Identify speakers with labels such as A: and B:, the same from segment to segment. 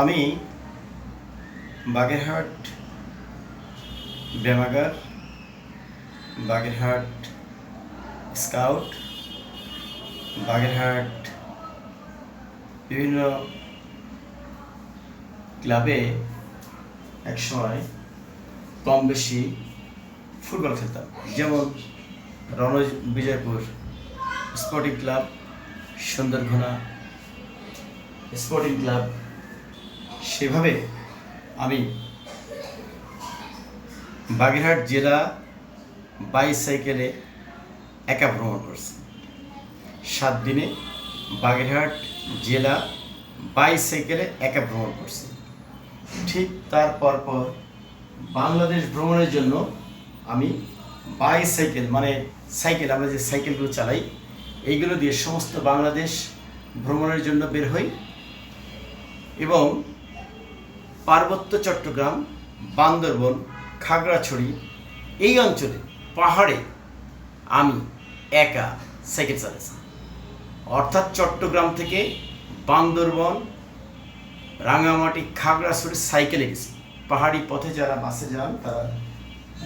A: আমি বাগেরহাট, ব্যামাগার, বাগেরহাট স্কাউট, বাগেরহাট বিভিন্ন ক্লাবে একসময় কম বেশি ফুটবল খেলতাম। যেমন Ranabijoypur sporting club, Sundarghona sporting club সেভাবে আমি বাগেরহাট জেলা বাইসাইকেলে একা ভ্রমণ করছি। সাত দিনে বাগেরহাট জেলা বাইসাইকেলে একা ভ্রমণ করছি। ঠিক তার পরপর বাংলাদেশ ভ্রমণের জন্য আমি বাইসাইকেল মানে সাইকেল, আমরা যে সাইকেলগুলো চালাই, এইগুলো দিয়ে সমস্ত বাংলাদেশ ভ্রমণের জন্য বের হই এবং পার্বত্য চট্টগ্রাম, বান্দরবন, খাগড়াছড়ি, এই অঞ্চলে পাহাড়ে আমি একা সাইকেল চালাইছি অর্থাৎ চট্টগ্রাম থেকে বান্দরবন, রাঙামাটি, খাগড়াছড়ি সাইকেলে গেছি। পাহাড়ি পথে যারা বাসে যান, তারা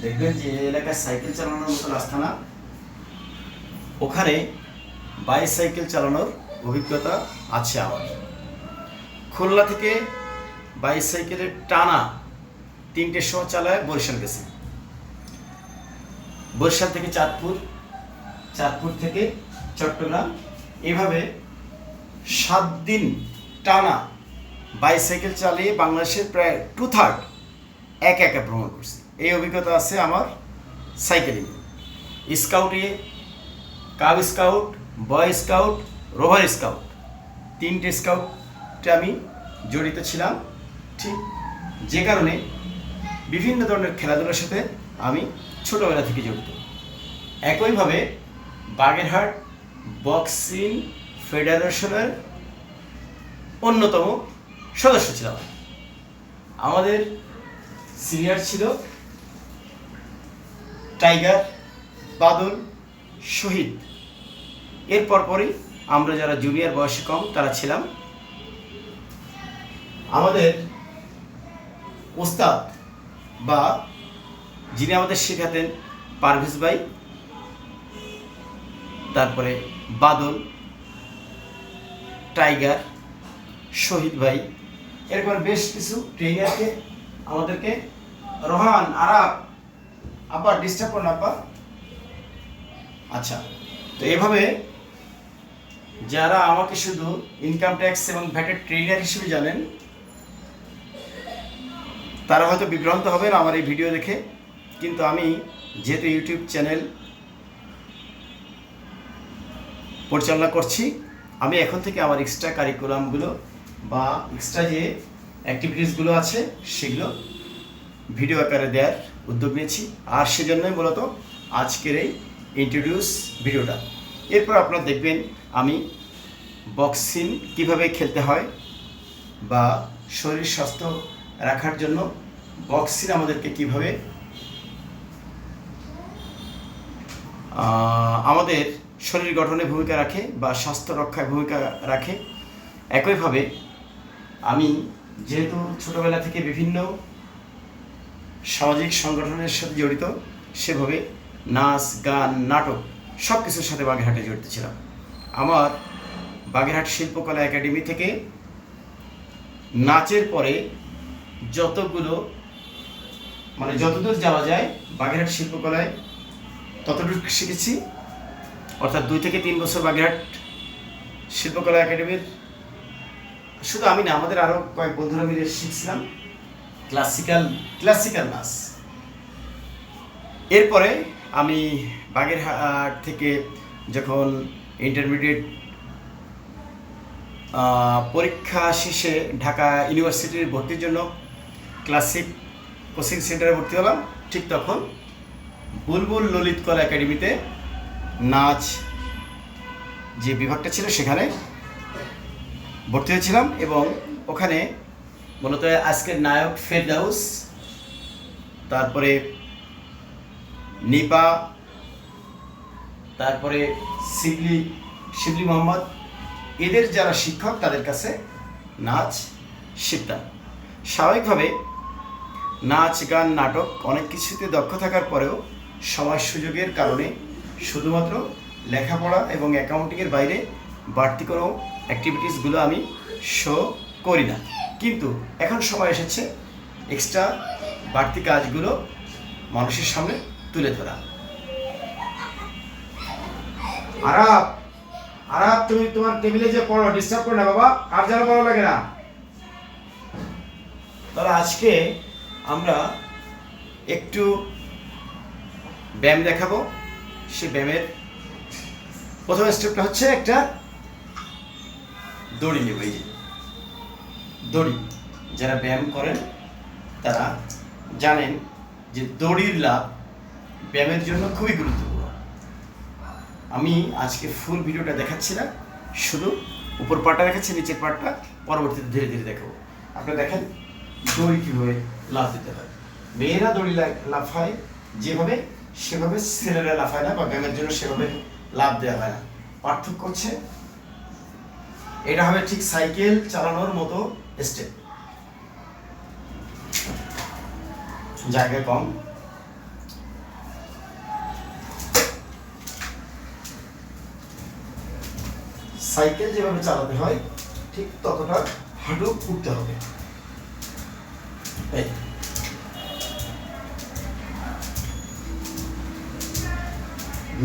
A: দেখবেন যে এই এলাকায় সাইকেল চালানোর মতো রাস্তা না। ওখানে বাইসাইকেল চালানোর অভিজ্ঞতা আছে আমার। খুলনা থেকে বাইসাইকেলের টানা তিনটে শো চালায় বরিশাল গেছি। বরিশাল থেকে চাঁদপুর চাঁদপুর থেকে চট্টগ্রাম। এভাবে সাত দিন টানা বাইসাইকেল চালিয়ে বাংলাদেশের প্রায় টু থার্ড এক একা ভ্রমণ করছি। এই অভিজ্ঞতা আছে আমার cycling স্কাউটে cub scout, boy scout, rover scout. তিনটে স্কাউটে আমি জড়িত ছিলাম। ঠিক যে কারণে বিভিন্ন ধরনের খেলাধুলার সাথে আমি ছোটোবেলা থেকে জড়িত। একইভাবে বাগেরহাট, বক্সিং, ফেডারেশনের অন্যতম সদস্য ছিলাম। আমাদের সিনিয়র ছিল টাইগার, বাদল, শহীদ। এর পরপরই আমরা যারা জুনিয়র বয়সে কম, তারা ছিলাম। আমাদের ওস্তাদ বা যিনি আমাদের শেখাতেন পারভেজ ভাই, তারপরে বাদল, টাইগার, শহীদ ভাই, এরপর বেশ কিছু ট্রেনারকে আমাদেরকে রোহান আরাপ আবার ডিস্টার্ব করুন আব্বা। আচ্ছা তো এভাবে যারা আমাকে শুধু ইনকাম ট্যাক্স এবং ভ্যাটের ট্রেনার হিসেবে জানেন তারা হয়তো বিভ্রান্ত হবেন আমার এই ভিডিও দেখে। কিন্তু আমি যেহেতু ইউটিউব চ্যানেল পরিচালনা করছি, আমি এখন থেকে আমার এক্সট্রা কারিকুলামগুলো বা এক্সট্রা যে অ্যাক্টিভিটিসগুলো আছে, সেগুলো ভিডিও আকারে দেওয়ার উদ্যোগ নিয়েছি। আর সেজন্যই মূলত আজকের এই ইন্ট্রোডিউস ভিডিওটা এরপর আপনারা দেখবেন আমি বক্সিং কীভাবে খেলতে হয় বা শরীর স্বাস্থ্য রাখার জন্য বক্সিং আমাদেরকে কীভাবে আমাদের শরীর গঠনে ভূমিকা রাখে বা স্বাস্থ্য রক্ষায় ভূমিকা রাখে। একইভাবে আমি যেহেতু ছোটবেলা থেকে বিভিন্ন সামাজিক সংগঠনের সাথে জড়িত, সেভাবে নাচ, গান, নাটক সব কিছুর সাথে বাগেরহাটে জড়িত ছিলাম। আমার বাগেরহাট শিল্পকলা একাডেমি থেকে নাচের পরে যতগুলো মানে যতদূর যাওয়া যায়, বাগেরহাট শিল্পকলায় ততটুকু শিখেছি। অর্থাৎ দুই থেকে তিন বছর বাগেরহাট শিল্পকলা একাডেমির। শুধু আমি না, আমাদের আরও কয়েক বন্ধুরা মিলে শিখছিলাম। ক্লাসিক্যাল ক্লাসিক্যাল নাচ এরপরে আমি বাগেরহাট থেকে যখন ইন্টারমিডিয়েট পরীক্ষা শেষে ঢাকা ইউনিভার্সিটির ভর্তির জন্য ক্লাসিক কোচিং সেন্টারে ভর্তি হলাম। ঠিক তখন বুলবুল ললিত কলা একাডেমিতে নাচ যে বিভাগটা ছিল সেখানে ভর্তি হয়েছিলাম এবং ওখানে মূলত আজকের নায়ক ফেরদাউস, তারপরে নিপা, তারপরে শিবলি শিবলি মোহাম্মদ, এদের যারা শিক্ষক তাদের কাছে নাচ শিখতাম। স্বাভাবিকভাবে নাচ, গান, নাটক অনেক কিছুতে দক্ষ থাকার পরেও সময় সুযোগের কারণে শুধুমাত্র লেখাপড়া এবং অ্যাকাউন্টিংয়ের বাইরে বাড়তি কোনো অ্যাক্টিভিটিসগুলো আমি শো করি না। কিন্তু এখন সময় এসেছে এক্সট্রা বাড়তি কাজগুলো মানুষের সামনে তুলে ধরা। আরাপ আরাপ, তুমি তোমার টেবিলে যে পড়ো ডিস্টার্ব করো না বাবা, আর যেন পড়ো লাগে না। তাহলে আজকে আমরা একটু ব্যায়াম দেখাবো। সে ব্যায়ামের প্রথম স্টেপটা হচ্ছে একটা দড়ি নেব, এই যে দড়ি। যারা ব্যায়াম করেন, তারা জানেন যে দড়ির লাভ ব্যায়ামের জন্য খুবই গুরুত্বপূর্ণ। আমি আজকে ফুল ভিডিওটা দেখাচ্ছি না, শুধু উপর পাটটা দেখাচ্ছি, নিচের পাটটা পরবর্তীতে ধীরে ধীরে দেখাবো। আপনারা দেখেন দড়ি কীভাবে লাভ দিতে হয়। মেয়েরা দড়ি লাফায় যেভাবে সেভাবে ছেলেরা লাফায় না বা ব্যায়ামের জন্য সেভাবে লাভ দেওয়া হয় না। পার্থক্য হচ্ছে, এটা হবে ঠিক সাইকেল চালানোর মতো স্টেপ জায়গা কম। সাইকেল যেভাবে চালাতে হয়, ঠিক ততটা হাঁটু উঠতে হবে।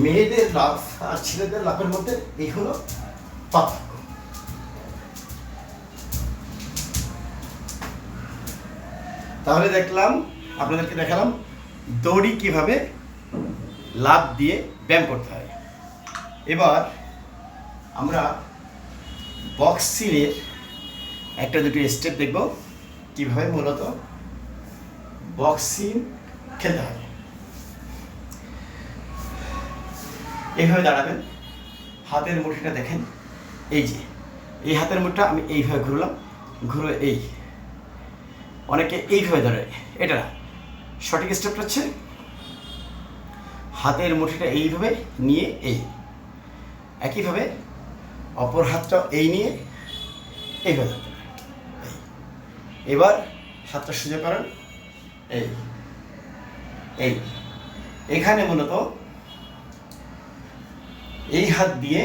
A: মেয়েদের লাভ আর ছেলেদের লাভের মধ্যে এই হলো পার্থক্য। তাহলে দেখলাম, আপনাদেরকে দেখালাম দড়ি কীভাবে লাভ দিয়ে ব্যায়াম করতে হয়। এবার আমরা বক্সিংয়ের একটা দুটো স্টেপ দেখব, কীভাবে মূলত বক্সিং খেলতে হবে। এইভাবে দাঁড়াবেন। হাতের মুঠিটা দেখেন। এই যে, এই হাতের মুঠটা আমি এইভাবে ঘুরলাম। ঘুরে এই, অনেকে এইভাবে ধরে। এটা সঠিক স্টেপটা হচ্ছে হাতের মুঠিটা এইভাবে নিয়ে এই। একইভাবে অপর হাতটা এই নিয়ে এইভাবে। এবার হাতটা সোজা করেন। এই এই, এখানে মূলত এই হাত দিয়ে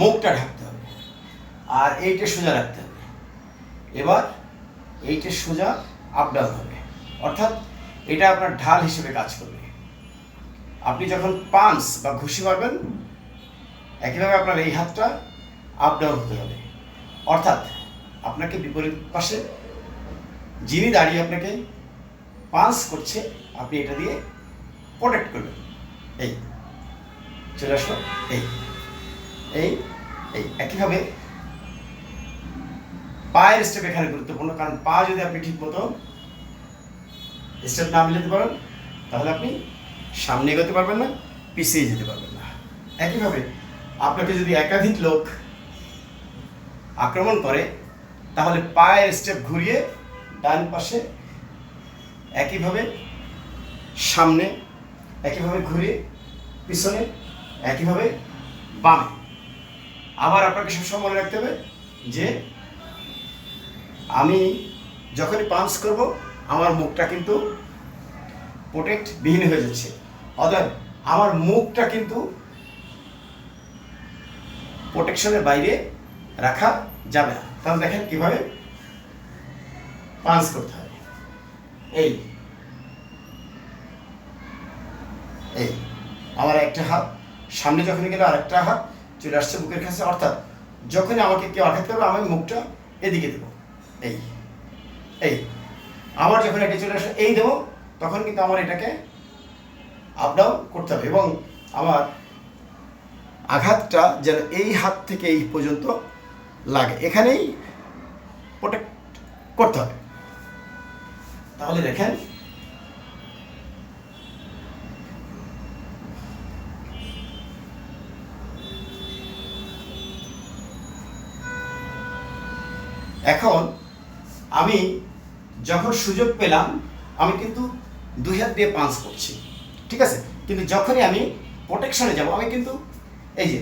A: মুখটা ঢাকতে হবে আর এইটা সোজা রাখতে হবে। এবার এইটা সোজা আপ ডাউন হবে। অর্থাৎ এটা আপনার ঢাল হিসেবে কাজ করবে। আপনি যখন পাঞ্চ বা ঘুষি মারবেন, একইভাবে আপনার এই হাতটা আপ ডাউন হতে হবে। অর্থাৎ আপনাকে বিপরীত পাশে যিনি দাঁড়িয়ে আপনাকে পাঞ্চ করছে, আপনি এটা দিয়ে প্রোটেক্ট করবেন। এই, চলে আসলো এই এই এই, একইভাবে পায়ের স্টেপ এখানে গুরুত্বপূর্ণ, কারণ পা যদি আপনি ঠিক মতো স্টেপ না মিলাতে পারেন, তাহলে আপনি সামনে এগোতে পারবেন না, পিছিয়ে যেতে পারবেন না। একইভাবে আপনাকে যদি একাধিক লোক আক্রমণ করে, তাহলে পায়ের স্টেপ ঘুরিয়ে ডান পাশে একইভাবে সামনে, একইভাবে ঘুরিয়ে পিছনে, একইভাবে বামে। আবার আপনাকে সবসময় মনে রাখতে হবে যে আমি যখনই পাঞ্চ করব, আমার মুখটা কিন্তু প্রোটেক্ট বিহীন হয়ে যাচ্ছে। অতএব আমার মুখটা কিন্তু প্রোটেকশনের বাইরে রাখা যাবে না। তাহলে দেখেন কীভাবে পাঞ্চ করতে হবে এই। এই, আমার একটা হাত, সামনে যখনই গেলে আরেকটা হাত চলে আসছে বুকের কাছে, অর্থাৎ যখনই আমাকে কেউ আঘাত করবে, আমি মুখটা এদিকে দেবো। এই এই আমার যখন এটা চলে আসে, এই দেবো, তখন কিন্তু আমার এটাকে আপ ডাউন করতে হবে এবং আমার আঘাতটা যেন এই হাত থেকে এই পর্যন্ত লাগে। এখানেই প্রোটেক্ট করতে হবে। তাহলে দেখেন, এখন আমি যখন সুযোগ পেলাম, আমি কিন্তু দুই হাত দিয়ে পাঞ্চ করছি, ঠিক আছে? কিন্তু যখনই আমি প্রোটেকশনে যাব, আমি কিন্তু এই যে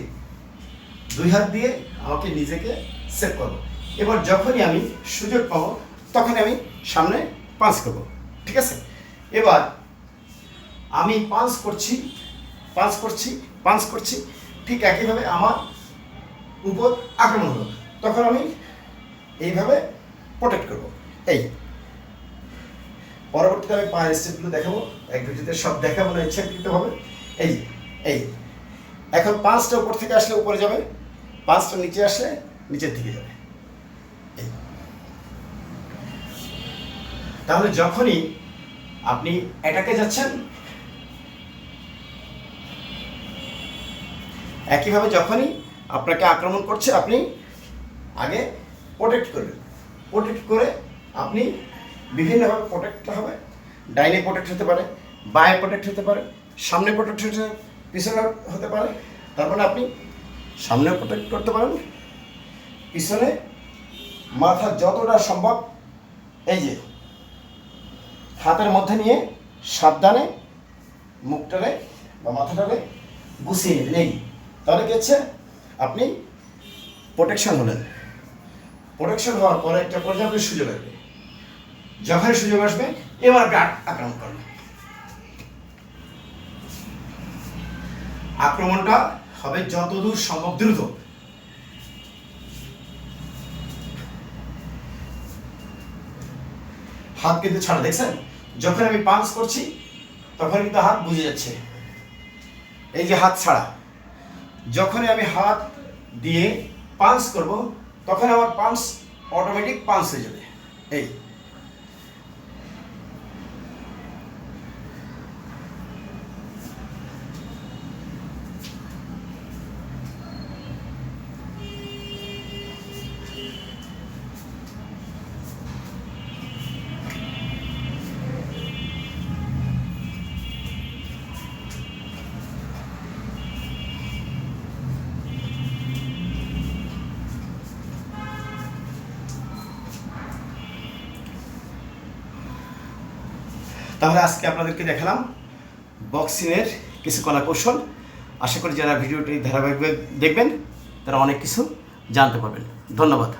A: দুই হাত দিয়ে আমাকে নিজেকে সেভ করব। এবার যখনই আমি সুযোগ পাবো, তখনই আমি সামনে পাঁচ করব ঠিক আছে? এবার আমি পাঁচ করছি পাঁচ করছি পাঁচ করছি, ঠিক একইভাবে আমার উপর আক্রমণ হলো। তখন আমি এইভাবে প্রোটেক্ট করব। এই, পরবর্তীতে আমি পায়ের স্টেপগুলো দেখাবো, এক ভিডিওতে সব দেখাবো না ইচ্ছাকৃতভাবে। এই এই, এখন পাঁচটা উপর থেকে আসলে উপরে যাবে, পাঁচটা নিচে আসলে নিচের দিকে যাবে। তাহলে যখনই আপনি অ্যাটাকে যাচ্ছেন, একইভাবে যখনই আপনাকে আক্রমণ করছে, আপনি আগে প্রোটেক্ট করবেন। প্রোটেক্ট করে আপনি বিভিন্নভাবে প্রোটেক্ট হবে। ডাইনে প্রোটেক্ট হতে পারে, বায়ে প্রোটেক্ট হতে পারে, সামনে প্রোটেক্ট হতে, পিছনে হতে পারে। তার মানে আপনি সামনে প্রোটেক্ট করতে পারেন, পিছনে মাথা যতটা সম্ভব, এই যে হাতের মধ্যে নিয়ে সাবধানে মুখটারে বা মাথাটারে গুছিয়ে এই, তাহলে কি হচ্ছে? আপনি প্রোটেকশন হলেন। প্রোটেকশন হওয়ার পরে একটা পর্যাপ্ত সুযোগ আসবে। যখনই সুযোগ আসবে, এবার গার্ড আক্রমণ করবে আক্রমণটা হবে যতদূর সম্ভব দ্রুত। হাত কিন্তু ছাড়া, দেখছেন? যখন আমি পাঞ্চ করছি, তখন কিন্তু হাত বুঝে যাচ্ছে। এই যে হাত ছাড়া। যখনই আমি হাত দিয়ে পাঞ্চ করব, তখন আমার পাঞ্চ অটোমেটিক পাঞ্চ হয়ে যাবে। এই। তাহলে আজকে আপনাদেরকে দেখালাম বক্সিংয়ের কিছু কলা কৌশল আশা করি যারা ভিডিওটি ধারাবাহিকভাবে দেখবেন, তারা অনেক কিছু জানতে পারবেন। ধন্যবাদ।